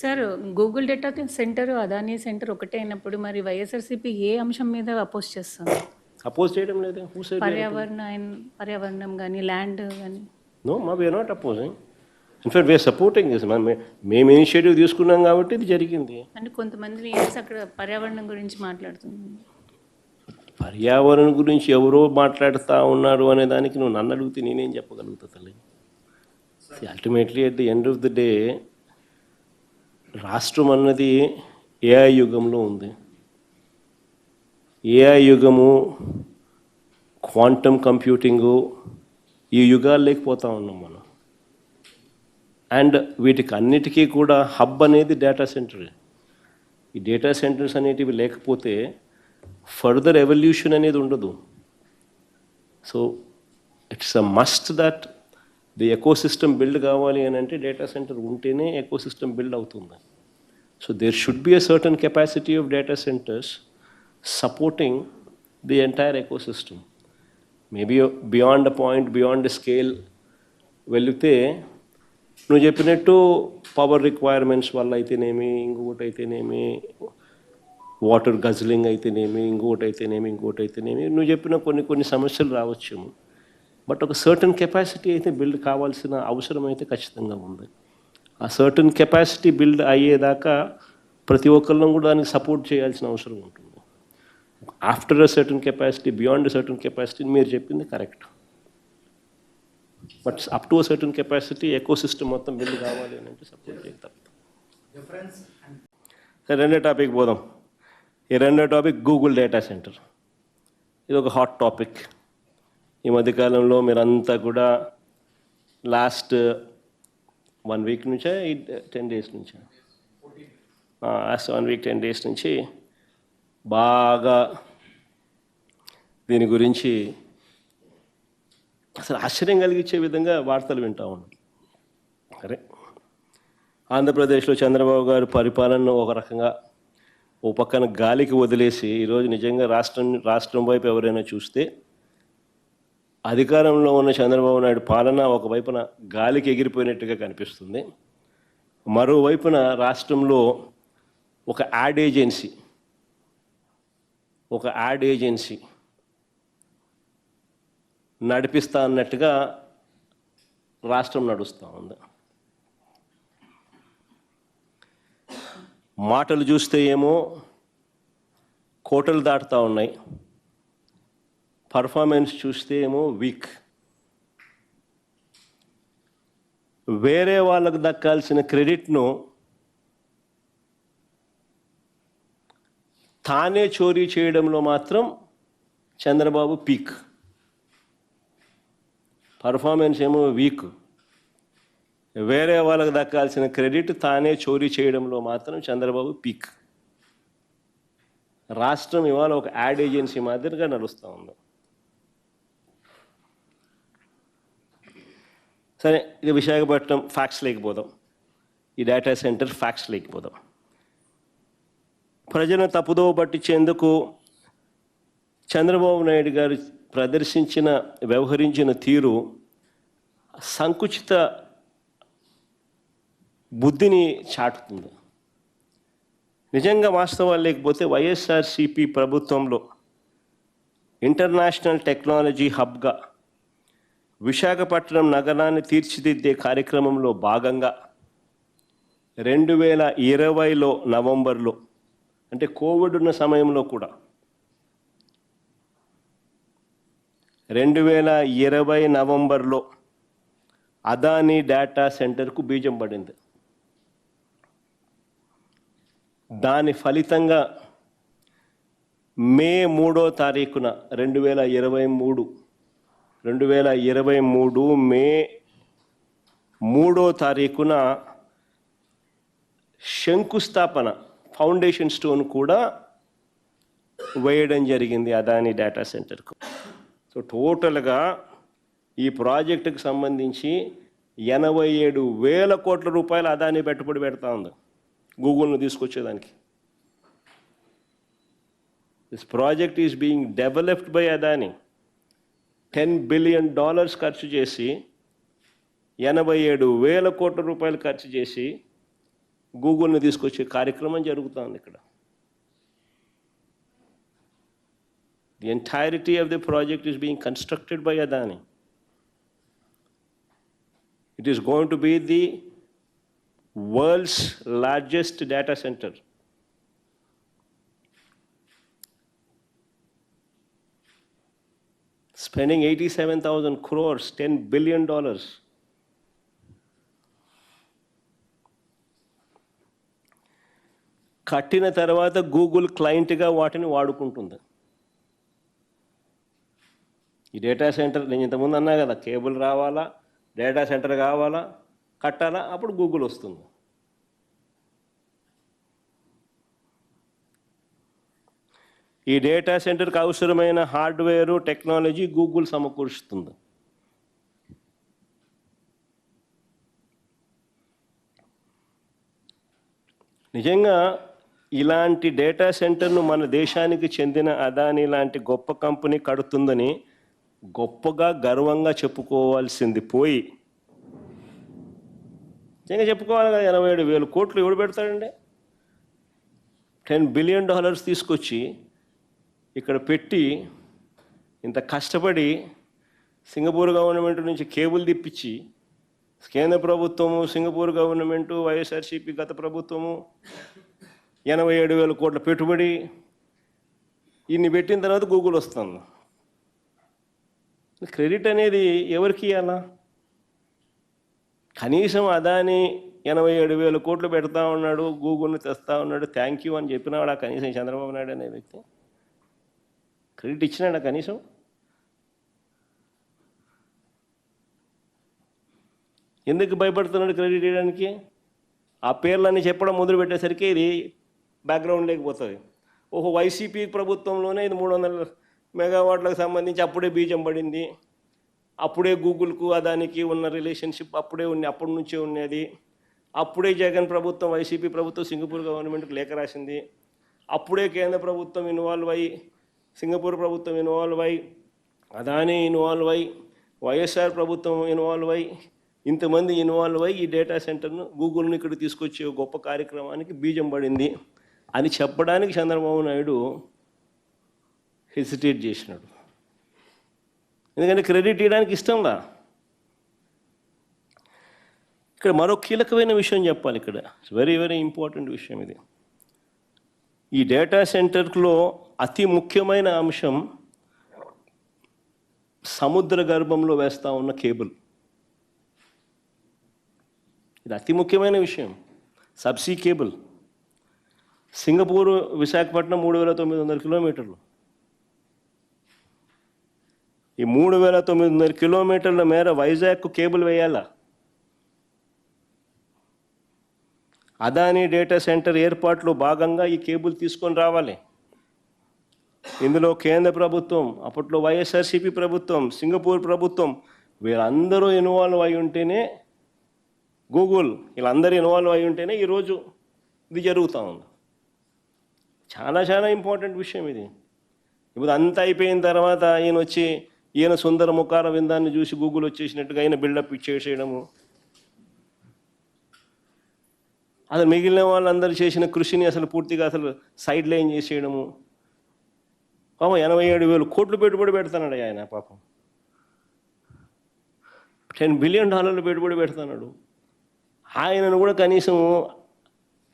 Sir Google data centre Adani centre ఒకటే అయినప్పుడు మరి వైఎస్ఆర్సీపీ ఏ అంశం మీద అపోజ్ చేస్తుంది? అపోజ్ చేయడం లేదు. పర్యావరణ పర్యావరణం కానీ ల్యాండ్ కానీ నో మా we are not opposing in fact we are supporting this మేము ఇనిషియేటివ్ తీసుకున్నాం కాబట్టి ఇది జరిగింది. అంటే కొంతమంది లీడర్స్ అక్కడ పర్యావరణం గురించి మాట్లాడుతున్నారు. పర్యావరణం గురించి ఎవరో మాట్లాడుతూ ఉన్నారు అనే దానికి నువ్వు నన్ను అడిగితే నేనేం చెప్పగలుగుతా తల్లి? Ultimately at the end of the day రాష్ట్రం అన్నది ఏఐ యుగంలో ఉంది. ఏఐ యుగము క్వాంటమ్ కంప్యూటింగు ఈ యుగాలు లేకపోతా ఉన్నాం మనం. అండ్ వీటికి అన్నిటికీ కూడా హబ్ అనేది డేటా సెంటర్. ఈ డేటా సెంటర్స్ అనేటివి లేకపోతే ఫర్దర్ ఎవల్యూషన్ అనేది ఉండదు. So it's a must that the ecosystem build కావాలి అని అంటే డేటా సెంటర్ ఉంటేనే ఎకో సిస్టమ్ బిల్డ్ అవుతుంది. So there should be a certain capacity of data centres supporting the entire ecosystem maybe beyond a point beyond scale వెళితే నువ్వు చెప్పినట్టు power requirements వల్ల అయితేనేమి ఇంకొకటి అయితేనేమి వాటర్ గజ్లింగ్ అయితేనేమి ఇంకొకటి అయితేనేమి ఇంకొకటి అయితేనేమి నువ్వు చెప్పిన కొన్ని కొన్ని సమస్యలు రావచ్చు బట్ ఒక సర్టన్ కెపాసిటీ అయితే బిల్డ్ కావాల్సిన అవసరం అయితే ఖచ్చితంగా ఉంది. ఆ సర్టన్ కెపాసిటీ బిల్డ్ అయ్యేదాకా ప్రతి ఒక్కళ్ళం కూడా దానికి సపోర్ట్ చేయాల్సిన అవసరం ఉంటుంది. After a certain capacity beyond certain capacity మీరు చెప్పింది correct but up to certain capacity ecosystem మొత్తం బిల్డ్ కావాలి అని అంటే సపోర్ట్ చేయాలి సరే రెండో టాపిక్ పోదాం. ఈ రెండో టాపిక్ గూగుల్ డేటా సెంటర్ ఇది ఒక హాట్ టాపిక్ ఈ మధ్యకాలంలో మీరంతా కూడా లాస్ట్ వన్ వీక్ నుంచే టెన్ డేస్ నుంచా? Last one week ten days నుంచి బాగా దీని గురించి అసలు ఆశ్చర్యం కలిగించే విధంగా వార్తలు వింటా ఉన్నాం. సరే ఆంధ్రప్రదేశ్లో చంద్రబాబు గారు పరిపాలనను ఒక రకంగా ఓ పక్కన గాలికి వదిలేసి ఈరోజు నిజంగా రాష్ట్రం రాష్ట్రం వైపు ఎవరైనా చూస్తే అధికారంలో ఉన్న చంద్రబాబు నాయుడు పాలన ఒకవైపున గాలికి ఎగిరిపోయినట్టుగా కనిపిస్తుంది. మరోవైపున రాష్ట్రంలో ఒక యాడ్ ఏజెన్సీ ఒక యాడ్ ఏజెన్సీ నడిపిస్తా అన్నట్టుగా రాష్ట్రం నడుస్తూ ఉంది. మాటలు చూస్తే ఏమో కోటలు దాటుతూ ఉన్నాయి. పర్ఫార్మెన్స్ చూస్తే ఏమో వీక్ వేరే వాళ్ళకు దక్కాల్సిన క్రెడిట్ను తానే చోరీ చేయడంలో మాత్రం చంద్రబాబు పీక్ పర్ఫార్మెన్స్ ఏమో వీక్ వేరే వాళ్ళకు దక్కాల్సిన క్రెడిట్ తానే చోరీ చేయడంలో మాత్రం చంద్రబాబు పీక్ రాష్ట్రం ఇవాళ ఒక యాడ్ ఏజెన్సీ మాదిరిగా నడుస్తూ ఉంది. సరే ఇది విశాఖపట్నం ఫ్యాక్స్ లేకపోదాం. ఈ డేటా సెంటర్ ఫ్యాక్స్ లేకపోదాం. ప్రజలను తప్పుదోవ పట్టించేందుకు చంద్రబాబు నాయుడు గారు ప్రదర్శించిన వ్యవహరించిన తీరు సంకుచిత బుద్ధిని చాటుతుంది. నిజంగా వాస్తవాలు లేకపోతే వైఎస్ఆర్సిపి ప్రభుత్వంలో ఇంటర్నేషనల్ టెక్నాలజీ హబ్గా విశాఖపట్నం నగరాన్ని తీర్చిదిద్దే కార్యక్రమంలో భాగంగా రెండు వేల ఇరవైలో నవంబర్లో అంటే కోవిడ్ ఉన్న సమయంలో కూడా రెండు వేల ఇరవై నవంబర్లో అదానీ డేటా సెంటర్కు బీజం పడింది. దాని ఫలితంగా మే మూడో తారీఖున రెండు వేల ఇరవై మూడు రెండు వేల ఇరవై మూడు మే మూడో తారీఖున శంకుస్థాపన ఫౌండేషన్ స్టోన్ కూడా వేయడం జరిగింది అదాని డేటా సెంటర్కు. సో టోటల్గా ఈ ప్రాజెక్టుకు సంబంధించి ఎనభై ఏడు వేల కోట్ల రూపాయలు అదాని పెట్టుబడి పెడతా ఉంది గూగుల్ను తీసుకొచ్చేదానికి. This project is being developed by Adani ten billion dollars ఖర్చు చేసి ఎనభై ఏడు వేల కోట్ల రూపాయలు ఖర్చు చేసి గూగుల్ని తీసుకొచ్చే కార్యక్రమం జరుగుతుంది ఇక్కడ. The entirety of the project is being constructed by Adani it is going to be the world's largest data centre spending 87,000 crores, 10 billion dollars కట్టిన తర్వాత గూగుల్ క్లయింట్గా వాటిని వాడుకుంటుంది. ఈ డేటా సెంటర్ నేను ఇంతకుముందు అన్నా కదా కేబుల్ రావాలా డేటా సెంటర్ కావాలా కట్టాలా అప్పుడు గూగుల్ వస్తుంది. ఈ డేటా సెంటర్కి అవసరమైన హార్డ్వేరు టెక్నాలజీ గూగుల్ సమకూరుస్తుంది. నిజంగా ఇలాంటి డేటా సెంటర్ను మన దేశానికి చెందిన అదాని లాంటి గొప్ప కంపెనీ కడుతుందని గొప్పగా గర్వంగా చెప్పుకోవాల్సింది పోయి. నిజంగా చెప్పుకోవాలి కదా ఎనభై ఏడు వేలు కోట్లు ఎవడు పెడతాడండి? టెన్ బిలియన్ డాలర్స్ తీసుకొచ్చి ఇక్కడ పెట్టి ఇంత కష్టపడి సింగపూర్ గవర్నమెంట్ నుంచి కేబుల్ తిప్పించి కేంద్ర ప్రభుత్వము సింగపూర్ గవర్నమెంటు వైఎస్ఆర్సీపీ గత ప్రభుత్వము ఎనభై ఏడు వేల కోట్ల పెట్టుబడి ఇన్ని పెట్టిన తర్వాత గూగుల్ వస్తుంది. క్రెడిట్ అనేది ఎవరికి ఇవ్వాలా కనీసం అదాని ఎనభై ఏడు వేల కోట్లు పెడతా ఉన్నాడు గూగుల్ని తెస్తా ఉన్నాడు థ్యాంక్ యూ అని చెప్పినాడు ఆ కనీసం చంద్రబాబు నాయుడు అనే వ్యక్తి. క్రెడిట్ ఇచ్చినాడా కనీసం. ఎందుకు భయపడుతున్నాడు క్రెడిట్ ఇవ్వడానికి? ఆ పేర్లన్నీ చెప్పడం మొదలు పెట్టేసరికి ఇది బ్యాక్గ్రౌండ్ లేకపోతుంది ఓహో వైసీపీ ప్రభుత్వంలోనే ఇది మూడు వందల మెగావాట్లకు సంబంధించి అప్పుడే బీజం పడింది. అప్పుడే గూగుల్కు అదానికి ఉన్న రిలేషన్షిప్ అప్పుడే ఉంది అప్పటి నుంచే ఉన్నది అప్పుడే జగన్ ప్రభుత్వం వైసీపీ ప్రభుత్వం సింగపూర్ గవర్నమెంట్కి లేఖ రాసింది. అప్పుడే కేంద్ర ప్రభుత్వం ఇన్వాల్వ్ అయ్యి సింగపూర్ ప్రభుత్వం ఇన్వాల్వ్ అయ్యి అదానీ ఇన్వాల్వ్ అయి వైఎస్ఆర్ ప్రభుత్వం ఇన్వాల్వ్ అయి ఇంతమంది ఇన్వాల్వ్ అయ్యి ఈ డేటా సెంటర్ను గూగుల్ని ఇక్కడ తీసుకొచ్చే గొప్ప కార్యక్రమానికి బీజం పడింది అని చెప్పడానికి చంద్రబాబు నాయుడు హెసిటేట్ చేసినాడు. ఎందుకంటే క్రెడిట్ ఇవ్వడానికి ఇష్టంలా ఇక్కడ మరో కీలకమైన విషయం చెప్పాలి ఇక్కడ. వెరీ వెరీ ఇంపార్టెంట్ విషయం ఇది. ఈ డేటా సెంటర్లో అతి ముఖ్యమైన అంశం సముద్ర గర్భంలో వేస్తూ ఉన్న కేబుల్. ఇది అతి ముఖ్యమైన విషయం. Subsea cable. సింగపూర్ విశాఖపట్నం మూడు వేల తొమ్మిది వందల కిలోమీటర్లు. ఈ మూడు వేల తొమ్మిది వందల కిలోమీటర్ల మేర వైజాగ్కు కేబుల్ వేయాలా? అదానీ డేటా సెంటర్ ఏర్పాట్లో భాగంగా ఈ కేబుల్ తీసుకొని రావాలి. ఇందులో కేంద్ర ప్రభుత్వం అప్పట్లో వైఎస్ఆర్సీపీ ప్రభుత్వం సింగపూర్ ప్రభుత్వం వీళ్ళందరూ ఇన్వాల్వ్ అయి ఉంటేనే గూగుల్ వీళ్ళందరూ ఇన్వాల్వ్ అయి ఉంటేనే ఈరోజు ఇది జరుగుతూ ఉంది. చాలా చాలా ఇంపార్టెంట్ విషయం ఇది. ఇప్పుడు అంతా అయిపోయిన తర్వాత ఈయన వచ్చి ఈయన సుందర ముఖార విందాన్ని చూసి గూగుల్ వచ్చేసినట్టుగా ఆయన బిల్డప్ ఇచ్చేసేయడము. అసలు మిగిలిన వాళ్ళందరూ చేసిన కృషిని అసలు పూర్తిగా అసలు సైడ్ లైన్ చేసేయడము. పాపం ఎనభై ఏడు వేలు కోట్లు పెట్టుబడి పెడతాడు ఆయన పాపం. టెన్ బిలియన్ డాలర్లు పెట్టుబడి పెడతాడు ఆయనను కూడా కనీసం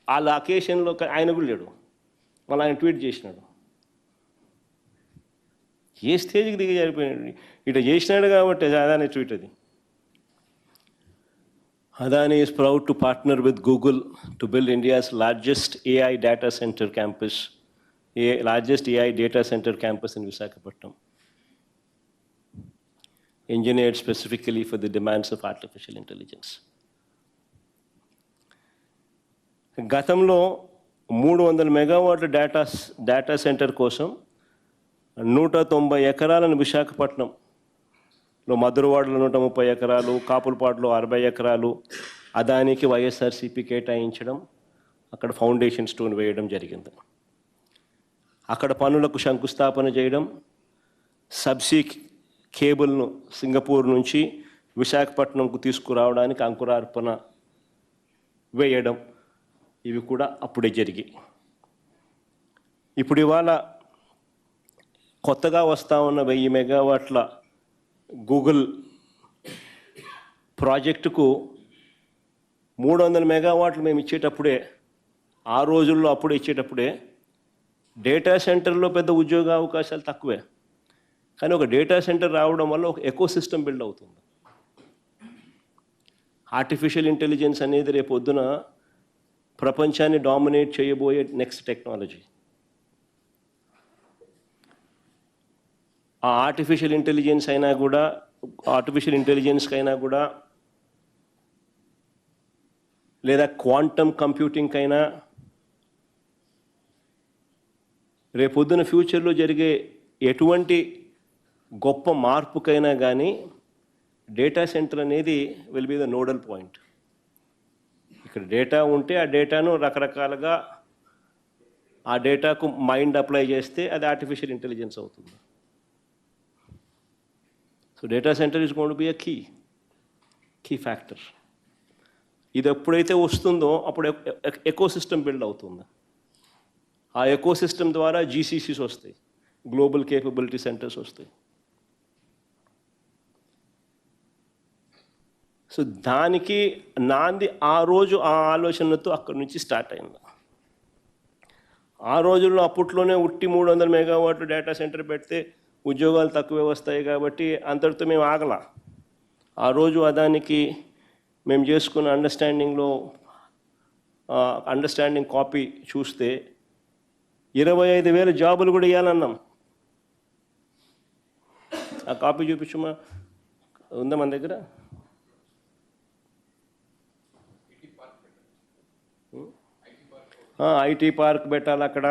వాళ్ళ అకేషన్లో ఆయన కూడా లేడు. మళ్ళీ ఆయన ట్వీట్ చేసినాడు. ఏ స్టేజ్కి దిగి జరిపోయినాడు? ఇటు చేసినాడు కాబట్టి అదాని ట్వీట్ అది. Adani is proud to partner with Google to build India's largest AI data centre campus a largest AI data centre campus in Visakhapatnam engineered specifically for the demands of artificial intelligence. గతంలో మూడు వందల మెగావాట్ల data data centre కోసం నూట తొంభై ఎకరాలను విశాఖపట్నంలో మధురవాడలో నూట ముప్పై ఎకరాలు కాపులపాడులో అరవై ఎకరాలు అదానికి వైఎస్ఆర్సీపీ కేటాయించడం అక్కడ ఫౌండేషన్ స్టోన్ వేయడం జరిగింది అక్కడ పనులకు శంకుస్థాపన చేయడం సబ్సీ కేబుల్ను సింగపూర్ నుంచి విశాఖపట్నంకు తీసుకురావడానికి అంకురార్పణ వేయడం ఇవి కూడా అప్పుడే జరిగాయి ఇప్పుడు ఇవాళ కొత్తగా వస్తూ ఉన్న వెయ్యి మెగావాట్ల గూగుల్ ప్రాజెక్టుకు మూడు వందల మెగావాట్లు మేము ఇచ్చేటప్పుడే ఆ రోజుల్లో అప్పుడు ఇచ్చేటప్పుడే డేటా సెంటర్లో పెద్ద ఉద్యోగ అవకాశాలు తక్కువే. కానీ ఒక డేటా సెంటర్ రావడం వల్ల ఒక ఎకో సిస్టమ్ బిల్డ్ అవుతుంది. ఆర్టిఫిషియల్ ఇంటెలిజెన్స్ అనేది రేపు పొద్దున ప్రపంచాన్ని డామినేట్ చేయబోయే నెక్స్ట్ టెక్నాలజీ ఆ ఆర్టిఫిషియల్ ఇంటెలిజెన్స్ అయినా కూడా ఆర్టిఫిషియల్ ఇంటెలిజెన్స్కి అయినా కూడా లేదా క్వాంటమ్ కంప్యూటింగ్కైనా అయినా రేపొద్దున ఫ్యూచర్లో జరిగే ఎటువంటి గొప్ప మార్పుకైనా కానీ డేటా సెంటర్ అనేది will be the nodal point. ఇక్కడ డేటా ఉంటే ఆ డేటాను రకరకాలుగా ఆ డేటాకు మైండ్ అప్లై చేస్తే అది ఆర్టిఫిషియల్ ఇంటెలిజెన్స్ అవుతుంది. So data centre is gonna be a key key factor. ఇది ఎప్పుడైతే వస్తుందో అప్పుడు ఎకో సిస్టమ్ బిల్డ్ అవుతుంది. ఆ ఎకో సిస్టమ్ ద్వారా జీసీసీస్ వస్తాయి. గ్లోబల్ కేపబిలిటీ సెంటర్స్ వస్తాయి. సో దానికి నాంది ఆ రోజు ఆ ఆలోచనతో అక్కడి నుంచి స్టార్ట్ అయింది. ఆ రోజుల్లో అప్పట్లోనే ఉట్టి మూడు వందల మెగావాట్లు డేటా సెంటర్ పెడితే ఉద్యోగాలు తక్కువే వస్తాయి కాబట్టి అంతటితో మేము ఆగల. ఆ రోజు అదానికి మేము చేసుకున్న అండర్స్టాండింగ్లో అండర్స్టాండింగ్ కాపీ చూస్తే ఇరవై ఐదు వేల జాబులు కూడా ఇవ్వాలన్నాం ఆ కాపీ చూపించమా? ఉందా మన దగ్గర? ఐటీ పార్క్ పెట్టాలి అక్కడ.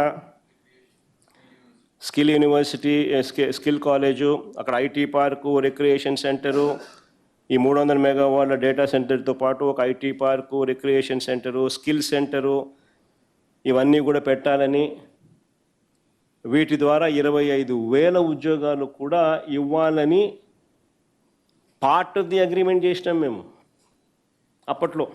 స్కిల్ యూనివర్సిటీ స్కి- స్కిల్ కాలేజు అక్కడ ఐటీ పార్కు రిక్రియేషన్ సెంటరు ఈ మూడు వందల మెగావాట్ల డేటా సెంటర్తో పాటు ఒక IT park recreation centre skill centre ఇవన్నీ కూడా పెట్టాలని వీటి ద్వారా ఇరవై ఐదు వేల ఉద్యోగాలు కూడా ఇవ్వాలని పార్ట్ ఆఫ్ ది అగ్రిమెంట్ చేసినాం మేము. అప్పట్లో.